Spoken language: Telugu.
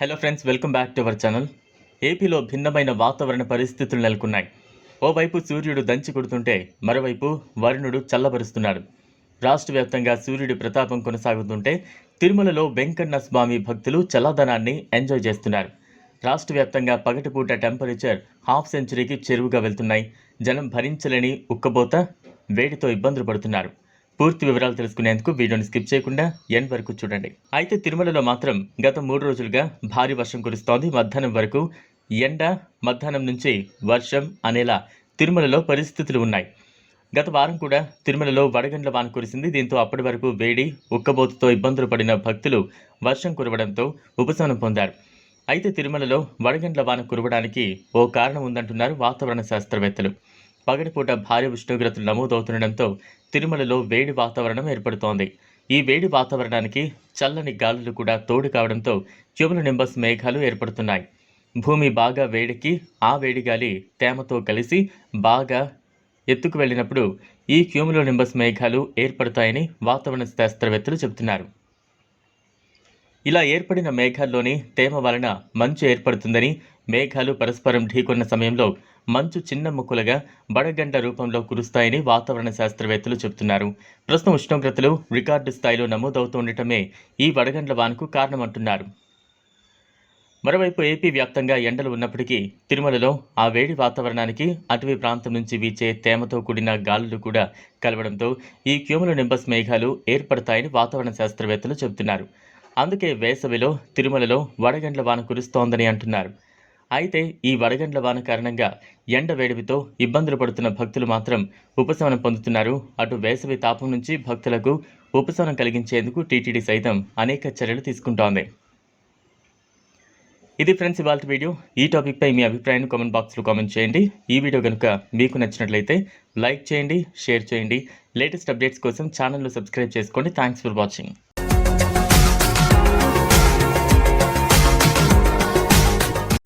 Hello friends welcome back to our channel ఏపీలో భిన్నమైన వాతావరణ పరిస్థితులు నెలకొన్నాయి. ఓవైపు సూర్యుడు దంచి కొడుతుంటే మరోవైపు వరుణుడు చల్లబరుస్తున్నాడు. రాష్ట్ర వ్యాప్తంగా సూర్యుడి ప్రతాపం కొనసాగుతుంటే తిరుమలలో వెంకన్న స్వామి భక్తులు చల్లదనాన్ని ఎంజాయ్ చేస్తున్నారు. రాష్ట్ర వ్యాప్తంగా పగటిపూట టెంపరేచర్ హాఫ్ సెంచరీకి చెరువుగా వెళ్తున్నాయి. జనం భరించలేని ఉక్కబోత వేడితో ఇబ్బందులు పడుతున్నారు. పూర్తి వివరాలు తెలుసుకునేందుకు వీడియోని స్కిప్ చేయకుండా ఎన్ వరకు చూడండి. అయితే తిరుమలలో మాత్రం గత మూడు రోజులుగా భారీ వర్షం కురుస్తోంది. మధ్యాహ్నం వరకు ఎండ మధ్యాహ్నం నుంచి వర్షం అనేలా తిరుమలలో పరిస్థితులు ఉన్నాయి. గత వారం కూడా తిరుమలలో వడగండ్ల వాన కురిసింది. దీంతో అప్పటి వరకు వేడి ఉక్కబోతుతో ఇబ్బందులు పడిన భక్తులు వర్షం కురవడంతో ఉపశమనం పొందారు. అయితే తిరుమలలో వడగండ్ల వాన కురవడానికి ఓ కారణం ఉందంటున్నారు వాతావరణ శాస్త్రవేత్తలు. పగటిపూట భారీ ఉష్ణోగ్రతలు నమోదవుతుండటంతో తిరుమలలో వేడి వాతావరణం ఏర్పడుతోంది. ఈ వేడి వాతావరణానికి చల్లని గాలులు కూడా తోడు కావడంతో క్యూముల నింబస్ మేఘాలు ఏర్పడుతున్నాయి. భూమి బాగా వేడికి ఆ వేడి గాలి తేమతో కలిసి బాగా ఎత్తుకు వెళ్ళినప్పుడు ఈ క్యూములో నింబస్ మేఘాలు ఏర్పడతాయని వాతావరణ శాస్త్రవేత్తలు చెబుతున్నారు. ఇలా ఏర్పడిన మేఘాల్లోని తేమ వలన మంచు ఏర్పడుతుందని మేఘాలు పరస్పరం ఢీకొన్న సమయంలో మంచు చిన్న ముక్కలుగా బడగండ రూపంలో కురుస్తాయని వాతావరణ శాస్త్రవేత్తలు చెబుతున్నారు. ప్రస్తుతం ఉష్ణోగ్రతలు రికార్డు స్థాయిలో నమోదవుతుండటమే ఈ వడగండ్ల వానకు కారణమంటున్నారు. మరోవైపు ఏపీ వ్యాప్తంగా ఎండలు ఉన్నప్పటికీ తిరుమలలో ఆ వేడి వాతావరణానికి అటవీ ప్రాంతం నుంచి వీచే తేమతో కూడిన గాలులు కూడా కలవడంతో ఈ క్యూముల నింబస్ మేఘాలు ఏర్పడతాయని వాతావరణ శాస్త్రవేత్తలు చెబుతున్నారు. అందుకే వేసవిలో తిరుమలలో వడగండ్ల వాన కురుస్తోందని అంటున్నారు. అయితే ఈ వడగండ్ల వాన కారణంగా ఎండ వేడివితో ఇబ్బందులు పడుతున్న భక్తులు మాత్రం ఉపశమనం పొందుతున్నారు. అటు వేసవి తాపం నుంచి భక్తులకు ఉపశమనం కలిగించేందుకు టీటీడీ సైతం అనేక చర్యలు తీసుకుంటోంది. ఇది ఫ్రెండ్స్ ఇవాళ వీడియో. ఈ టాపిక్పై మీ అభిప్రాయాన్ని కామెంట్ బాక్స్లో కామెంట్ చేయండి. ఈ వీడియో కనుక మీకు నచ్చినట్లయితే లైక్ చేయండి షేర్ చేయండి. లేటెస్ట్ అప్డేట్స్ కోసం ఛానల్ను సబ్స్క్రైబ్ చేసుకోండి. Thanks for watching.